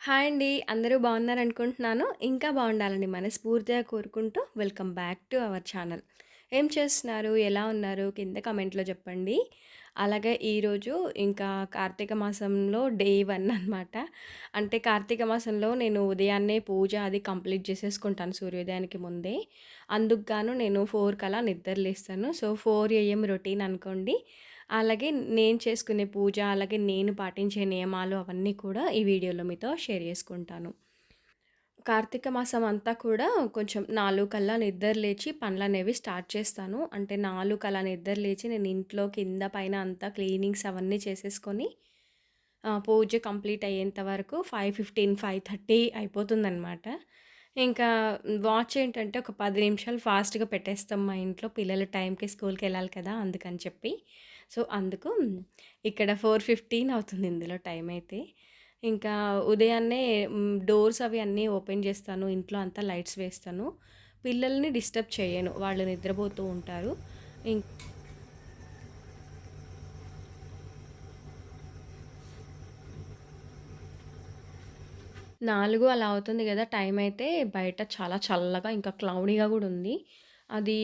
Hi అండి. అందరూ బాగున్నారనుకుంటున్నాను. ఇంకా బాగుండాలని మనస్ఫూర్తిగా కోరుకుంటూ welcome back to our channel. ఏం చేస్తున్నారు? ఎలా ఉన్నారు? కింద కమెంట్‌లో చెప్పండి. అలాగే ఈరోజు ఇంకా కార్తీక మాసంలో డే వన్ అనమాట. అంటే కార్తీక మాసంలో నేను ఉదయాన్నే పూజ అది కంప్లీట్ చేసేసుకుంటాను సూర్యోదయానికి ముందే. అందుకు గాను నేను ఫోర్ కలా నిద్రలేస్తాను సో, ఫోర్ ఏఎం రొటీన్ అనుకోండి. అలాగే నేను చేసుకునే పూజ, అలాగే నేను పాటించే నియమాలు అవన్నీ కూడా ఈ వీడియోలో మీతో షేర్ చేసుకుంటాను. కార్తీక మాసం అంతా కూడా కొంచెం నాలుగు కల్లా నిద్ర లేచి పనులనేవి స్టార్ట్ చేస్తాను. అంటే నాలుగు కల్లా నిద్ర లేచి నేను ఇంట్లో కింద పైన అంతా క్లీనింగ్స్ అవన్నీ చేసేసుకొని పూజ కంప్లీట్ అయ్యేంత వరకు 5:15, 5:30 అయిపోతుందనమాట. ఇంకా వాచ్ ఏంటంటే ఒక పది నిమిషాలు ఫాస్ట్‌గా పెట్టేస్తాం మా ఇంట్లో. పిల్లలు టైంకి స్కూల్కి వెళ్ళాలి కదా! అందుకని చెప్పి. సో, అందుకు ఇక్కడ 4:15 అవుతుంది ఇందులో టైం అయితే. ఇంకా ఉదయాన్నే డోర్స్ అవి అన్నీ ఓపెన్ చేస్తాను. ఇంట్లో అంతా లైట్స్ వేస్తాను. పిల్లల్ని డిస్టర్బ్ చేయను. వాళ్ళు నిద్రపోతూ ఉంటారు. ఇం 4 అలా అవుతుంది కదా టైం అయితే బయట చాలా చల్లగా ఇంకా క్లౌడీగా కూడా ఉంది. అది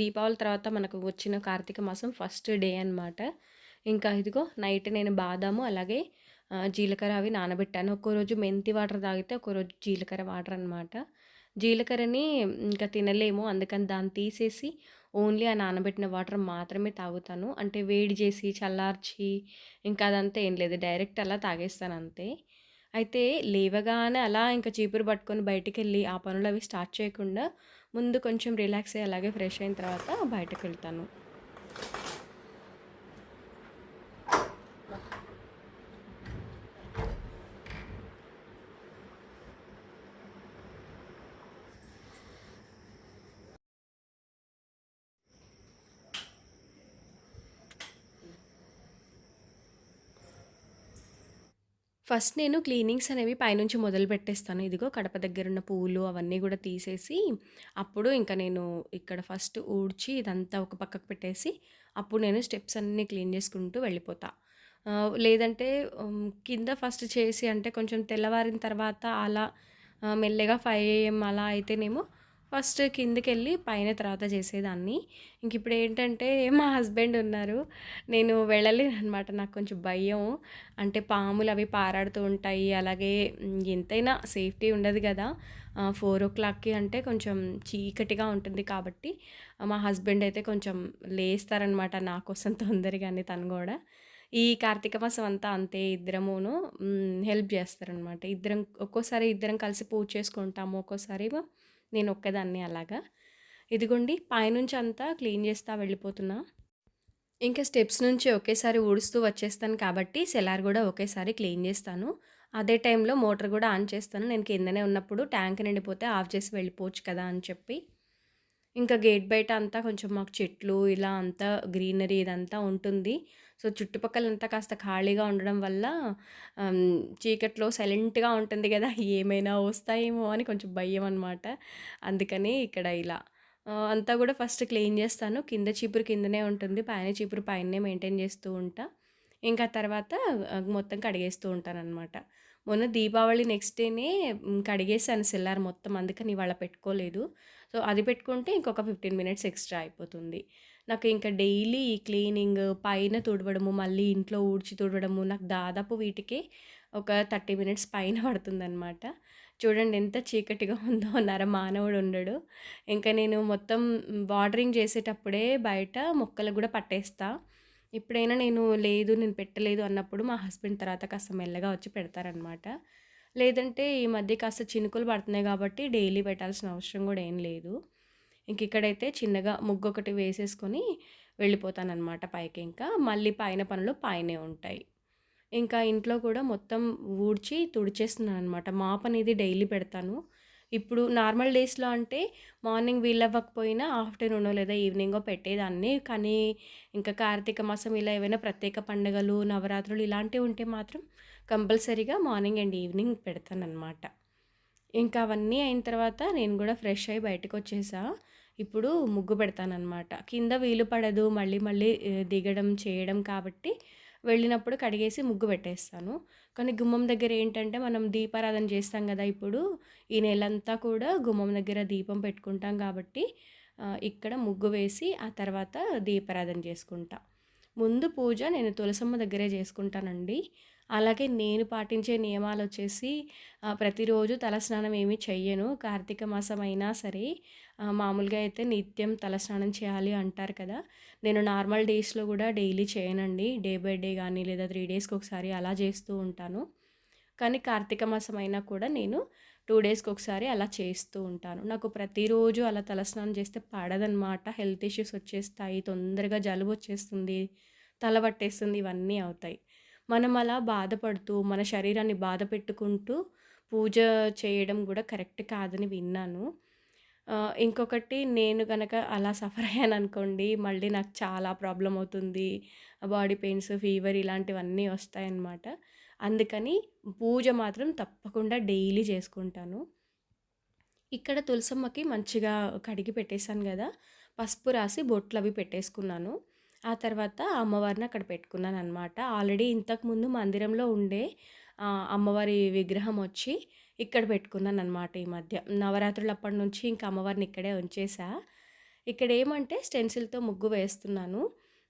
దీపావళి తర్వాత మనకు వచ్చిన కార్తీక మాసం ఫస్ట్ డే అనమాట. ఇంకా ఇదిగో నైట్ నేను బాదాము అలాగే జీలకర్ర అవి నానబెట్టాను. ఒక్కోరోజు మెంతి వాటర్ తాగితే, ఒక్కరోజు జీలకర్ర వాటర్ అనమాట. జీలకర్రని ఇంకా తినలేము. అందుకని దాన్ని తీసేసి ఓన్లీ ఆ నానబెట్టిన వాటర్ మాత్రమే తాగుతాను. అంటే వేడి చేసి, చల్లార్చి ఇంకా అదంతా ఏం లేదు. డైరెక్ట్ అలా తాగేస్తాను అంతే అయితే లేవగానే అలా ఇంకా చీపురు పట్టుకొని బయటికి వెళ్ళి ఆ పనులు అవి స్టార్ట్ చేయకుండా ముందు కొంచెం రిలాక్స్ అయ్యి అలాగే ఫ్రెష్ అయిన తర్వాత బయటకు వెళ్తాను. ఫస్ట్ నేను క్లీనింగ్స్ అనేవి పైనుంచి మొదలు పెట్టేస్తాను ఇదిగో కడప దగ్గర ఉన్న పువ్వులు అవన్నీ కూడా తీసేసి, అప్పుడు ఇంకా నేను ఇక్కడ ఫస్ట్ ఊడ్చి ఇదంతా ఒక పక్కకు పెట్టేసి, అప్పుడు నేను స్టెప్స్ అన్నీ క్లీన్ చేసుకుంటూ వెళ్ళిపోతా. లేదంటే కింద ఫస్ట్ చేసి అంటే కొంచెం తెల్లవారిన తర్వాత అలా మెల్లగా ఫైవ్ ఏఎం అలా అయితేనేమో ఫస్ట్ కిందకెళ్ళి పైన తర్వాత చేసేదాన్ని. ఇంక ఇప్పుడు ఏంటంటే మా హస్బెండ్ ఉన్నారు. నేను వెళ్ళలేదు అనమాట నాకు కొంచెం భయం. అంటే పాములు అవి పారాడుతూ ఉంటాయి. అలాగే ఎంతైనా సేఫ్టీ ఉండదు కదా ఫోర్ ఓ క్లాక్కి అంటే కొంచెం చీకటిగా ఉంటుంది కాబట్టి, మా హస్బెండ్ అయితే కొంచెం లేస్తారనమాట నా కోసం తొందరగానే తను కూడా ఈ కార్తీక మాసం అంతా అంతే ఇద్దరమును హెల్ప్ చేస్తారనమాట ఇద్దరం ఒక్కోసారి ఇద్దరం కలిసి పూజ చేసుకుంటాము. ఒక్కోసారి నేను ఒక్కదాన్ని అలాగా. ఇదిగోండి పైనుంచి అంతా క్లీన్ చేస్తా వెళ్ళిపోతున్నా. ఇంకా స్టెప్స్ నుంచి ఒకేసారి ఊడుస్తూ వచ్చేస్తాను కాబట్టి సెలార్ కూడా ఒకేసారి క్లీన్ చేస్తాను అదే టైంలో మోటర్ కూడా ఆన్ చేస్తాను. నేను కిందనే ఉన్నప్పుడు ట్యాంక్ నిండిపోతే ఆఫ్ చేసి వెళ్ళిపోవచ్చు కదా! అని చెప్పి. ఇంకా గేట్ బయట అంతా కొంచెం మాకు చెట్లు ఇలా అంతా గ్రీనరీ ఇదంతా ఉంటుంది. సో, చుట్టుపక్కలంతా కాస్త ఖాళీగా ఉండడం వల్ల చీకట్లో సైలెంట్‌గా ఉంటుంది కదా ఏమైనా వస్తాయేమో అని కొంచెం భయం అనమాట అందుకని ఇక్కడ ఇలా అంతా కూడా ఫస్ట్ క్లీన్ చేస్తాను కింద చీపురు కిందనే ఉంటుంది. పైన చీపురు పైనే మెయింటైన్ చేస్తూ ఉంటా. ఇంకా తర్వాత మొత్తం కడిగేస్తూ ఉంటాను అనమాట మొన్న దీపావళి నెక్స్ట్ డేనే కడిగేసాను సెల్లార్ మొత్తం. అందుకని ఇవాళ పెట్టుకోలేదు. సో, అది పెట్టుకుంటే ఇంకొక 15 మినిట్స్ ఎక్స్‌ట్రా అయిపోతుంది. నాకు ఇంకా డైలీ ఈ క్లీనింగ్, పైన తుడవడము, మళ్ళీ ఇంట్లో ఊడ్చి తుడవడము, నాకు దాదాపు వీటికి ఒక 30 మినిట్స్ పైన పడుతుందనమాట. చూడండి ఎంత చీకటిగా ఉందో నరమానవుడు ఉండడు. ఇంకా నేను మొత్తం వాటరింగ్ చేసేటప్పుడే బయట మొక్కలకు కూడా పట్టేస్తా. ఎప్పుడైనా నేను లేదు, నేను పెట్టలేదు అన్నప్పుడు మా హస్బెండ్ తర్వాత కాస్త మెల్లగా వచ్చి పెడతారనమాట. లేదంటే ఈ మధ్య కాస్త చినుకులు పడుతున్నాయి కాబట్టి డైలీ పెట్టాల్సిన అవసరం కూడా ఏం లేదు. ఇంక ఇక్కడైతే చిన్నగా ముగ్గొకటి వేసేసుకొని వెళ్ళిపోతాననమాట పైకింకా. మళ్ళీ పైన పనులు పైనే ఉంటాయి. ఇంకా ఇంట్లో కూడా మొత్తం ఊడ్చి తుడిచేస్తున్నాను అనమాట మాప్ అనేది డైలీ పెడతాను. ఇప్పుడు నార్మల్ డేస్‌లో అంటే మార్నింగ్ వీలవ్వకపోయినా ఆఫ్టర్‌నూనో లేదా ఈవినింగో పెట్టేదాన్ని. కానీ ఇంకా కార్తీక మాసం ఇలా ఏవైనా ప్రత్యేక పండుగలు, నవరాత్రులు ఇలాంటివి ఉంటే మాత్రం కంపల్సరీగా మార్నింగ్ అండ్ ఈవినింగ్ పెడతానన్నమాట ఇంకా అవన్నీ అయిన తర్వాత నేను కూడా ఫ్రెష్ అయ్యి బయటకు వచ్చేసాను ఇప్పుడు ముగ్గు పెడతానమాట కింద వీలు పడదు మళ్ళీ మళ్ళీ దిగడం, చేయడం కాబట్టి వెళ్ళినప్పుడు కడిగేసి ముగ్గు పెట్టేస్తాను. కానీ గుమ్మం దగ్గర ఏంటంటే మనం దీపారాధన చేస్తాం కదా ఇప్పుడు ఈ నెలంతా కూడా గుమ్మం దగ్గర దీపం పెట్టుకుంటాం కాబట్టి ఇక్కడ ముగ్గు వేసి ఆ తర్వాత దీపారాధన చేసుకుంటా. ముందు పూజ నేను తులసమ్మ దగ్గరే చేసుకుంటానండి. అలాగే నేను పాటించే నియమాలు వచ్చేసి ప్రతిరోజు తలస్నానం ఏమీ చెయ్యను. కార్తీక మాసం అయినా సరే మామూలుగా అయితే నిత్యం తలస్నానం చేయాలి అంటారు కదా! నేను నార్మల్ డేస్‌లో కూడా డైలీ చేయనండి. డే బై డే కానీ లేదా త్రీ డేస్కి ఒకసారి అలా చేస్తూ ఉంటాను. కానీ కార్తీక మాసం అయినా కూడా నేను టూ డేస్కి ఒకసారి అలా చేస్తూ ఉంటాను. నాకు ప్రతిరోజు అలా తలస్నానం చేస్తే పడదనమాట. హెల్త్ ఇష్యూస్ వచ్చేస్తాయి. తొందరగా జలుబు వచ్చేస్తుంది తల పట్టేస్తుంది. ఇవన్నీ అవుతాయి. మనం అలా బాధపడుతూ, మన శరీరాన్ని బాధ పెట్టుకుంటూ పూజ చేయడం కూడా కరెక్ట్ కాదని విన్నాను. ఇంకొకటి నేను కనుక అలా సఫర్ అయ్యాననుకోండి, మళ్ళీ నాకు చాలా ప్రాబ్లం అవుతుంది. బాడీ పెయిన్స్, ఫీవర్ ఇలాంటివన్నీ వస్తాయన్నమాట. అందుకని పూజ మాత్రం తప్పకుండా డైలీ చేసుకుంటాను. ఇక్కడ తులసమ్మకి మంచిగా కడిగి పెట్టేశాను కదా పసుపు రాసి బొట్లు అవి పెట్టేసుకున్నాను. ఆ తర్వాత అమ్మవారిని అక్కడ పెట్టుకున్నాను అనమాట ఆల్రెడీ ఇంతకుముందు మందిరంలో ఉండే అమ్మవారి విగ్రహం వచ్చి ఇక్కడ పెట్టుకున్నాను అనమాట ఈ మధ్య. నవరాత్రులు అప్పటి నుంచి ఇంకా అమ్మవారిని ఇక్కడే ఉంచేసా. ఇక్కడేమంటే స్టెన్సిల్‌తో ముగ్గు వేస్తున్నాను.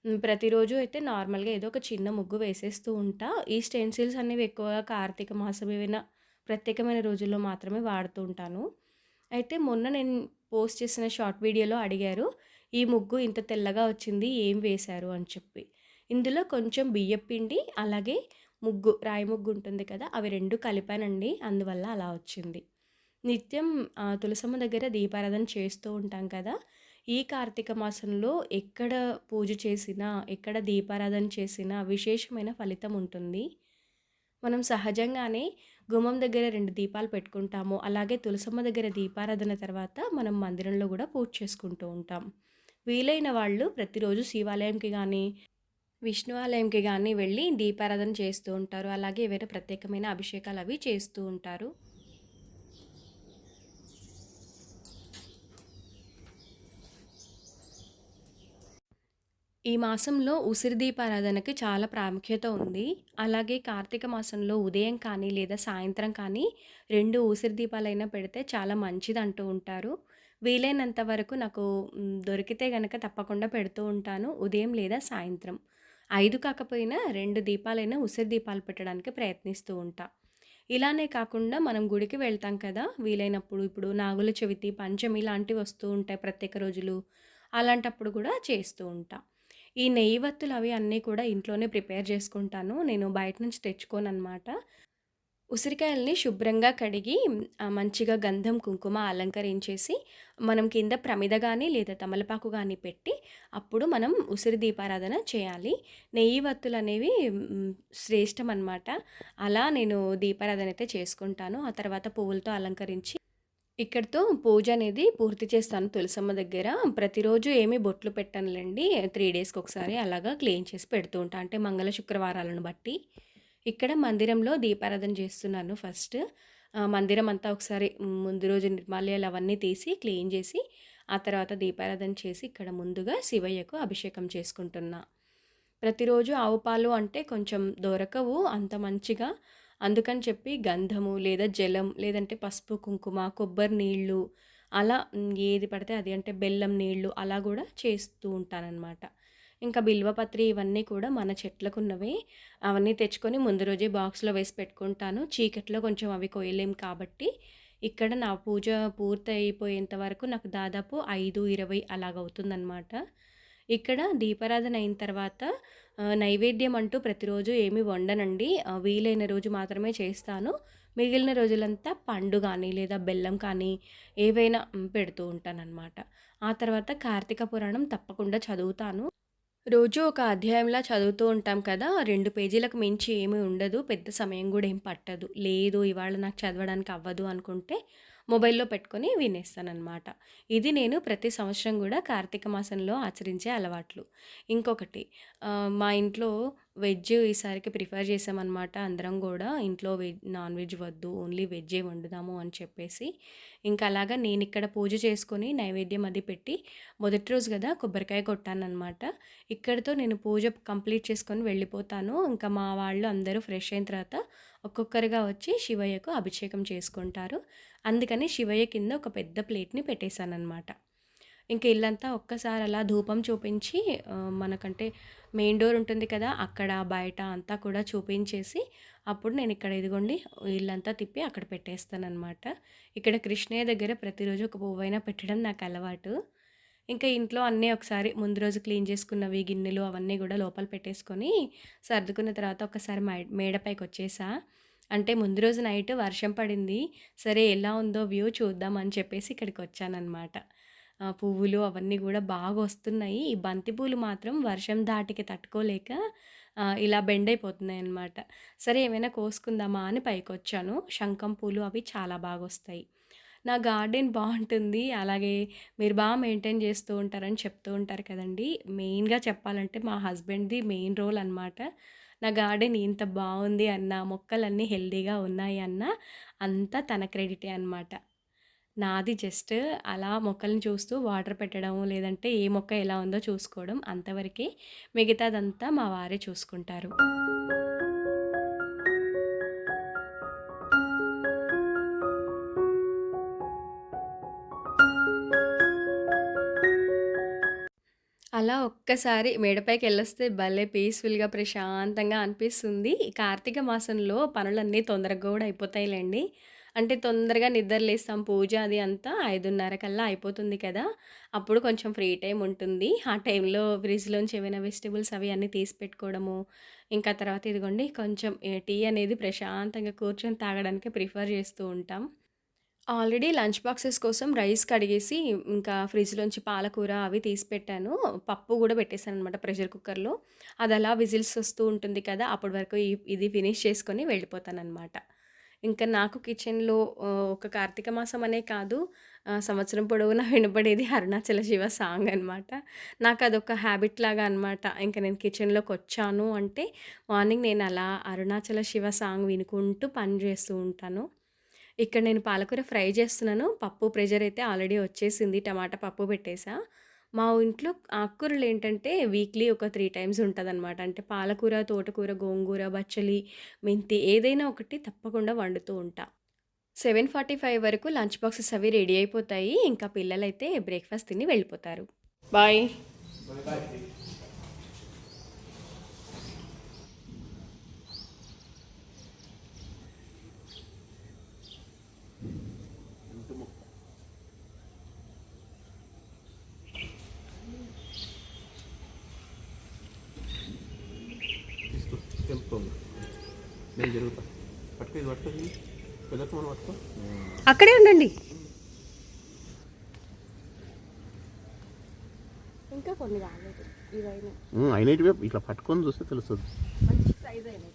ప్రతిరోజు అయితే నార్మల్‌గా ఏదో ఒక చిన్న ముగ్గు వేసేస్తూ ఉంటా. ఈ స్టెన్సిల్స్ అనేవి ఎక్కువగా కార్తీక మాసం ఏమైనా ప్రత్యేకమైన రోజుల్లో మాత్రమే వాడుతూ ఉంటాను. అయితే మొన్న నేను పోస్ట్ చేసిన షార్ట్ వీడియోలో అడిగారు. ఈ ముగ్గు ఇంత తెల్లగా వచ్చింది ఏం వేశారు అని చెప్పి. ఇందులో కొంచెం బియ్యపిండి అలాగే ముగ్గు రాయి ముగ్గు ఉంటుంది కదా! అవి రెండు కలిపానండి. అందువల్ల అలా వచ్చింది. నిత్యం తులసమ్మ దగ్గర దీపారాధన చేస్తూ ఉంటాం కదా! ఈ కార్తీక మాసంలో ఎక్కడ పూజ చేసినా, ఎక్కడ దీపారాధన చేసినా విశేషమైన ఫలితం ఉంటుంది. మనం సహజంగానే గుమ్మం దగ్గర రెండు దీపాలు పెట్టుకుంటాము. అలాగే తులసమ్మ దగ్గర దీపారాధన తర్వాత మనం మందిరంలో కూడా పూజ చేసుకుంటూ ఉంటాం. వీలైన వాళ్ళు ప్రతిరోజు శివాలయంకి కానీ విష్ణు ఆలయంకి కానీ వెళ్ళి దీపారాధన చేస్తూ ఉంటారు. అలాగే ఏవైనా ప్రత్యేకమైన అభిషేకాలు అవి చేస్తూ ఉంటారు. ఈ మాసంలో ఉసిరి దీపారాధనకి చాలా ప్రాముఖ్యత ఉంది. అలాగే కార్తీక మాసంలో ఉదయం కానీ, లేదా సాయంత్రం కానీ రెండు ఉసిరి దీపాలైనా పెడితే చాలా మంచిది అంటూ ఉంటారు. వీలైనంత వరకు నాకు దొరికితే గనక తప్పకుండా పెడుతూ ఉంటాను. ఉదయం లేదా సాయంత్రం. ఐదు కాకపోయినా రెండు దీపాలైనా ఉసిరి దీపాలు పెట్టడానికి ప్రయత్నిస్తూ ఉంటా. ఇలానే కాకుండా మనం గుడికి వెళ్తాం కదా! వీలైనప్పుడు ఇప్పుడు నాగుల చవితి, పంచమి ఇలాంటివి వస్తూ ఉంటాయి ప్రత్యేక రోజులు. అలాంటప్పుడు కూడా చేస్తూ ఉంటా. ఈ నెయ్యి వత్తులు అవి అన్నీ కూడా ఇంట్లోనే ప్రిపేర్ చేసుకుంటాను. నేను బయట నుంచి తెచ్చుకోను అనమాట ఉసిరికాయల్ని శుభ్రంగా కడిగి మంచిగా గంధం, కుంకుమ అలంకరించేసి మనం కింద ప్రమిద కానీ లేదా తమలపాకు కానీ పెట్టి అప్పుడు మనం ఉసిరి దీపారాధన చేయాలి. నెయ్యి వత్తులు అనేవి శ్రేష్టం అనమాట అలా నేను దీపారాధన అయితే చేసుకుంటాను. ఆ తర్వాత పువ్వులతో అలంకరించి ఇక్కడితో పూజ అనేది పూర్తి చేస్తాను తులసమ్మ దగ్గర. ప్రతిరోజు ఏమి బొట్లు పెట్టనులేండి త్రీ డేస్కి ఒకసారి అలాగా క్లీన్ చేసి పెడుతూ ఉంటాను అంటే మంగళ, శుక్రవారాలను బట్టి. ఇక్కడ మందిరంలో దీపారాధన చేస్తున్నాను ఫస్ట్. మందిరం అంతా ఒకసారి ముందు రోజు నిర్మాల్యాలు అవన్నీ తీసి క్లీన్ చేసి, ఆ తర్వాత దీపారాధన చేసి ఇక్కడ ముందుగా శివయ్యకు అభిషేకం చేసుకుంటున్నా. ప్రతిరోజు ఆవు పాలు అంటే కొంచెం దొరకవు అంత మంచిగా. అందుకని చెప్పి గంధము, లేదా జలం, లేదంటే పసుపు, కుంకుమ, కొబ్బరి నీళ్ళు అలా ఏది పడితే అది అంటే బెల్లం నీళ్ళు అలా కూడా చేస్తూ ఉంటానన్నమాట ఇంకా బిల్వపత్రి ఇవన్నీ కూడా మన చెట్లకున్నవే. అవన్నీ తెచ్చుకొని ముందు రోజే బాక్స్‌లో వేసి పెట్టుకుంటాను. చీకట్లో కొంచెం అవి కొయ్యలేం కాబట్టి, ఇక్కడ నా పూజ పూర్తయిపోయేంత వరకు నాకు దాదాపు 5:20 అలాగవుతుందనమాట. ఇక్కడ దీపారాధన అయిన తర్వాత నైవేద్యం అంటూ ప్రతిరోజు ఏమి వండనండి. వీలైన రోజు మాత్రమే చేస్తాను. మిగిలిన రోజులంతా పండు కానీ లేదా బెల్లం కానీ ఏవైనా పెడుతూ ఉంటానన్నమాట ఆ తర్వాత కార్తీక పురాణం తప్పకుండా చదువుతాను. రోజు ఒక అధ్యాయంలా చదువుతూ ఉంటాం కదా! రెండు పేజీలకు మించి ఏమీ ఉండదు. పెద్ద సమయం కూడా ఏం పట్టదు. లేదు ఇవాళ నాకు చదవడానికి అవ్వదు అనుకుంటే మొబైల్‌లో పెట్టుకొని వినేస్తానమాట ఇది నేను ప్రతి సంవత్సరం కూడా కార్తీక మాసంలో ఆచరించే అలవాట్లు. ఇంకొకటి మా ఇంట్లో వెజ్ ఈసారికి ప్రిఫర్ చేసామన్నమాట. అందరం కూడా ఇంట్లో వెజ్ నాన్ వెజ్ వద్దు ఓన్లీ వెజ్జే వండుదాము అని చెప్పేసి. ఇంకా అలాగా నేను ఇక్కడ పూజ చేసుకొని నైవేద్యం అది పెట్టి మొదటి రోజు కదా కొబ్బరికాయ కొట్టానమాట ఇక్కడితో నేను పూజ కంప్లీట్ చేసుకొని వెళ్ళిపోతాను. ఇంకా మా వాళ్ళు అందరూ ఫ్రెష్ అయిన తర్వాత ఒక్కొక్కరుగా వచ్చి శివయ్యకు అభిషేకం చేసుకుంటారు. అందుకని శివయ్య కింద ఒక పెద్ద ప్లేట్ని పెట్టేశానమాట ఇంకా ఇల్లంతా ఒక్కసారి అలా ధూపం చూపించి మనకంటే మెయిన్ డోర్ ఉంటుంది కదా అక్కడ బయట అంతా కూడా చూపించేసి అప్పుడు నేను ఇక్కడ ఇదిగోండి ఇల్లంతా తిప్పి అక్కడ పెట్టేస్తానన్నమాట. ఇక్కడ కృష్ణయ్య దగ్గర ప్రతిరోజు ఒక పువ్వైనా పెట్టడం నాకు అలవాటు. ఇంకా ఇంట్లో అన్నీ ఒకసారి ముందు రోజు క్లీన్ చేసుకున్నవి గిన్నెలు అవన్నీ కూడా లోపల పెట్టేసుకొని సర్దుకున్న తర్వాత ఒకసారి మై మేడపైకి వచ్చేసా. అంటే ముందు రోజు నైట్ వర్షం పడింది సరే ఎలా ఉందో వ్యూ చూద్దామని చెప్పేసి ఇక్కడికి వచ్చానన్నమాట. పువ్వులు అవన్నీ కూడా బాగా వస్తున్నాయి. ఈ బంతి పూలు మాత్రం వర్షం దాటికి తట్టుకోలేక ఇలా బెండ్ అయిపోతున్నాయి అన్నమాట. సరే ఏమైనా కోసుకుందామా అని పైకి వచ్చాను శంఖం పూలు అవి చాలా బాగా వస్తాయి. నా గార్డెన్ బాగుంటుంది. అలాగే మీరు బాగా మెయింటైన్ చేస్తూ ఉంటారని చెప్తూ ఉంటారు కదండి. మెయిన్గా చెప్పాలంటే మా హస్బెండ్ది మెయిన్ రోల్ అనమాట నా గార్డెన్ ఇంత బాగుంది అన్న మొక్కలన్నీ హెల్దీగా ఉన్నాయి అన్న అంతా తన క్రెడిటే అనమాట నాది జస్ట్ అలా మొక్కల్ని చూస్తూ వాటర్ పెట్టడం లేదంటే ఏ మొక్క ఎలా ఉందో చూసుకోవడం అంతవరకే మిగతాదంతా మా వారే చూసుకుంటారు. అలా ఒక్కసారి మేడపైకి వెళ్ళొస్తే భలే పీస్ఫుల్గా ప్రశాంతంగా అనిపిస్తుంది. ఈ కార్తీక మాసంలో పనులన్నీ తొందరగా కూడా అయిపోతాయిలేండి. అంటే తొందరగా నిద్రలేస్తాం పూజ అది అంతా ఐదున్నర కల్లా అయిపోతుంది కదా. అప్పుడు కొంచెం ఫ్రీ టైం ఉంటుంది. ఆ టైంలో ఫ్రిడ్జ్లోంచి ఏమైనా వెజిటబుల్స్ అవి అన్నీ తీసి పెట్టుకోవడము. ఇంకా తర్వాత ఇదిగోండి కొంచెం టీ అనేది ప్రశాంతంగా కూర్చొని తాగడానికి ప్రిఫర్ చేస్తూ ఉంటాం. ఆల్రెడీ లంచ్ బాక్సెస్ కోసం రైస్ కడిగేసి ఇంకా ఫ్రిడ్జ్లోంచి పాలకూర అవి తీసి పెట్టాను. పప్పు కూడా పెట్టేశాను అనమాట ప్రెషర్ కుక్కర్లో. అది అలా విజిల్స్ వస్తూ ఉంటుంది కదా అప్పటి వరకు ఇది ఫినిష్ చేసుకొని వెళ్ళిపోతాను అనమాట ఇంకా నాకు కిచెన్లో ఒక కార్తీక మాసం అనే కాదు సంవత్సరం పొడవునా వినపడేది అరుణాచల శివ సాంగ్ అనమాట నాకు అదొక హ్యాబిట్ లాగా అనమాట ఇంకా నేను కిచెన్లోకి వచ్చాను అంటే మార్నింగ్ నేను అలా అరుణాచల శివ సాంగ్ వినుకుంటూ పని చేస్తూ ఉంటాను. ఇక్కడ నేను పాలకూర ఫ్రై చేస్తున్నాను. పప్పు ప్రెషర్ అయితే ఆల్రెడీ వచ్చేసింది. టమాటా పప్పు పెట్టేసా. మా ఇంట్లో ఆకుకూరలు ఏంటంటే వీక్లీ ఒక త్రీ టైమ్స్ ఉంటుంది అనమాట అంటే పాలకూర తోటకూర గోంగూర బచ్చలి మెంతి ఏదైనా ఒకటి తప్పకుండా వండుతూ ఉంటా. సెవెన్ ఫార్టీ ఫైవ్ వరకు లంచ్ బాక్సెస్ అవి రెడీ అయిపోతాయి. ఇంకా పిల్లలైతే బ్రేక్ఫాస్ట్ తిని వెళ్ళిపోతారు. బాయ్. నేను జరుగుతా. పట్టుకో ఇది పట్టుకో ఇది పెద్దకు మనం పట్టుకో. అక్కడే ఉండండి. ఇంకా కొన్ని రాలేదు. ఇవైనా అయినటివే ఇట్లా పట్టుకొని చూస్తే తెలుస్తుంది. మంచి సైజ్ అయినాయి.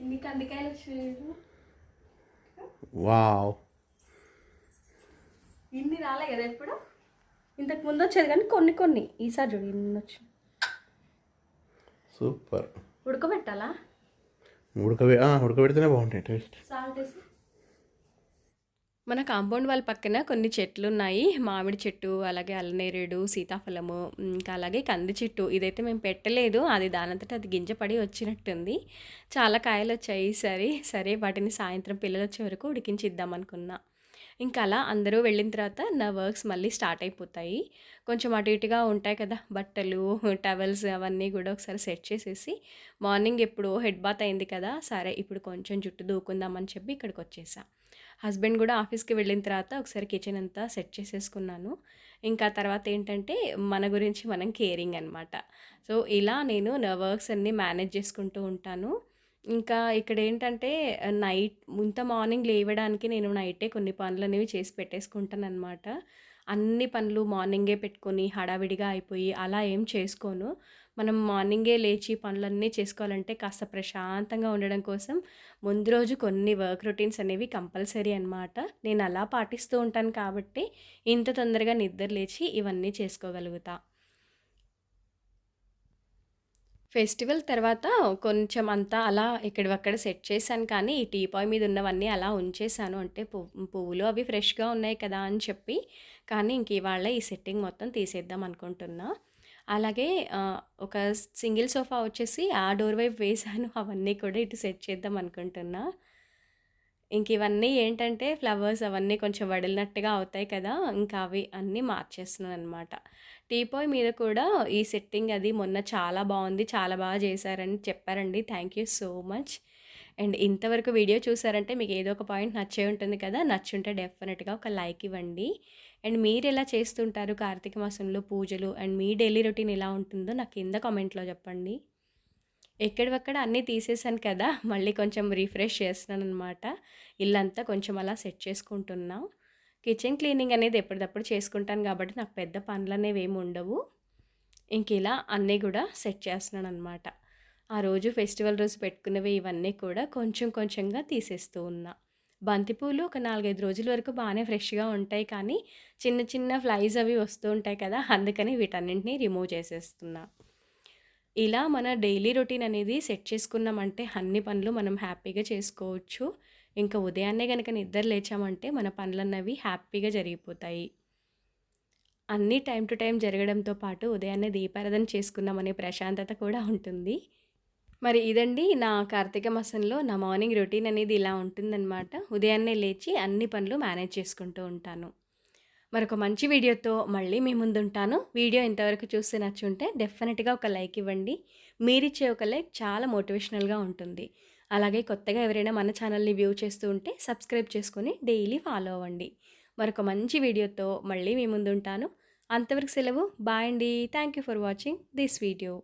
ఎన్ని కందికాయలు వావ్. ఇన్ని రాలే కదా ఎప్పుడు ఇంతకు ముందు వచ్చేది కానీ కొన్ని కొన్ని. ఈసారి చూడు ఇన్ని వచ్చి సూపర్. ఉడకబెట్టాలా? ఉడకబె ఆ, ఉడకబెడితేనే బాగుంటాయి టేస్ట్. సాల్ట్ వేసి. మన కాంపౌండ్ వాళ్ళ పక్కన కొన్ని చెట్లు ఉన్నాయి మామిడి చెట్టు అలాగే అల్లనేరేడు సీతాఫలము ఇంకా అలాగే కంది చెట్టు. ఇదైతే మేము పెట్టలేదు. అది దానంతట అది గింజ పడి వచ్చినట్టుంది. చాలా కాయలు వచ్చాయి ఈసారి. సరే వాటిని సాయంత్రం పిల్లలు వచ్చే వరకు ఉడికించిద్దాం అనుకున్నా. ఇంకా అలా అందరూ వెళ్ళిన తర్వాత నా వర్క్స్ మళ్ళీ స్టార్ట్ అయిపోతాయి. కొంచెం అటు ఇటుగా ఉంటాయి కదా బట్టలు టవల్స్ అవన్నీ కూడా ఒకసారి సెట్ చేసేసి మార్నింగ్ ఎప్పుడు హెడ్ బాత్ అయింది కదా సరే ఇప్పుడు కొంచెం జుట్టు దూకుందామని చెప్పి ఇక్కడికి వచ్చేసా. హస్బెండ్ కూడా ఆఫీస్కి వెళ్ళిన తర్వాత ఒకసారి కిచెన్ అంతా సెట్ చేసేసుకున్నాను. ఇంకా తర్వాత ఏంటంటే మన గురించి మనం కేరింగ్ అనమాట సో ఇలా నేను నా వర్క్స్ అన్నీ మేనేజ్ చేసుకుంటూ ఉంటాను. ఇంకా ఇక్కడ ఏంటంటే నైట్ ఇంత మార్నింగ్ లేవడానికి నేను నైటే కొన్ని పనులు అనేవి చేసి పెట్టేసుకుంటాను అనమాట అన్ని పనులు మార్నింగే పెట్టుకొని హడావిడిగా అయిపోయి అలా ఏం చేసుకోను. మనం మార్నింగే లేచి పనులన్నీ చేసుకోవాలంటే కాస్త ప్రశాంతంగా ఉండడం కోసం ముందు రోజు కొన్ని వర్క్ రొటీన్స్ అనేవి కంపల్సరీ అనమాట నేను అలా పాటిస్తూ ఉంటాను కాబట్టి ఇంత తొందరగా నిద్ర లేచి ఇవన్నీ చేసుకోగలుగుతా. ఫెస్టివల్ తర్వాత కొంచెం అంతా అలా ఎక్కడివక్కడ సెట్ చేశాను. కానీ ఈ టీపాయ్ మీద ఉన్నవన్నీ అలా ఉంచేసాను అంటే పువ్వు పువ్వులు అవి ఫ్రెష్గా ఉన్నాయి కదా అని చెప్పి. కానీ ఇంక ఇవాళ ఈ సెట్టింగ్ మొత్తం తీసేద్దాం అనుకుంటున్నా. అలాగే ఒక సింగిల్ సోఫా వచ్చేసి ఆ డోర్ వైపు వేసాను అవన్నీ కూడా ఇటు సెట్ చేద్దాం అనుకుంటున్నా. ఇంక ఇవన్నీ ఏంటంటే ఫ్లవర్స్ అవన్నీ కొంచెం వడిలినట్టుగా అవుతాయి కదా ఇంకా అవి అన్నీ మార్చేస్తున్నాను అనమాట టీపాయ్ మీద కూడా ఈ సెట్టింగ్ అది మొన్న చాలా బాగుంది చాలా బాగా చేశారని చెప్పారండి. Thank you so much. And ఇంతవరకు వీడియో చూసారంటే మీకు ఏదో ఒక పాయింట్ నచ్చే ఉంటుంది కదా నచ్చుంటే డెఫినెట్గా ఒక లైక్ ఇవ్వండి. అండ్ మీరు ఎలా చేస్తుంటారు కార్తీక మాసంలో పూజలు? అండ్ మీ డైలీ రొటీన్ ఎలా ఉంటుందో నాకు కింద కామెంట్లో చెప్పండి. ఎక్కడివక్కడ అన్నీ తీసేసాను కదా మళ్ళీ కొంచెం రిఫ్రెష్ చేస్తున్నాను అనమాట ఇల్లంతా కొంచెం అలా సెట్ చేసుకుంటున్నాం. కిచెన్ క్లీనింగ్ అనేది ఎప్పటికప్పుడు చేసుకుంటాను కాబట్టి నాకు పెద్ద పనులు అనేవి ఏమి ఉండవు. ఇంక ఇలా అన్నీ కూడా సెట్ చేస్తున్నాను అనమాట ఆ రోజు ఫెస్టివల్ రోజు పెట్టుకున్నవి ఇవన్నీ కూడా కొంచెం కొంచెంగా తీసేస్తూ ఉన్నా. బంతిపూలు ఒక నాలుగైదు రోజుల వరకు బాగానే ఫ్రెష్గా ఉంటాయి కానీ చిన్న చిన్న ఫ్లైస్ అవి వస్తూ ఉంటాయి కదా అందుకని వీటన్నింటినీ రిమూవ్ చేసేస్తున్నా. ఇలా మన డైలీ రొటీన్ అనేది సెట్ చేసుకున్నామంటే అన్ని పనులు మనం హ్యాపీగా చేసుకోవచ్చు. ఇంకా ఉదయాన్నే కనుక నిద్ర లేచామంటే మన పనులన్నవి హ్యాపీగా జరిగిపోతాయి. అన్నీ టైం టు టైం జరగడంతో పాటు ఉదయాన్నే దీపారాధన చేసుకున్నామనే ప్రశాంతత కూడా ఉంటుంది. మరి ఇదండి నా కార్తీక మాసంలో నా మార్నింగ్ రొటీన్ అనేది ఇలా ఉంటుందన్నమాట. ఉదయాన్నే లేచి అన్ని పనులు మేనేజ్ చేసుకుంటూ ఉంటాను. మరొక మంచి వీడియోతో మళ్ళీ మీ ముందుంటాను. వీడియో ఇంతవరకు చూస్తే నచ్చుంటే డెఫినెట్గా ఒక లైక్ ఇవ్వండి. మీరిచ్చే ఒక లైక్ చాలా మోటివేషనల్గా ఉంటుంది. అలాగే కొత్తగా ఎవరైనా మన ఛానల్ని వ్యూ చేస్తూ ఉంటే సబ్స్క్రైబ్ చేసుకొని డైలీ ఫాలో అవ్వండి. మరొక మంచి వీడియోతో మళ్ళీ మీ ముందుంటాను. అంతవరకు సెలవు. బాయ్ అండి. Thank you for watching this video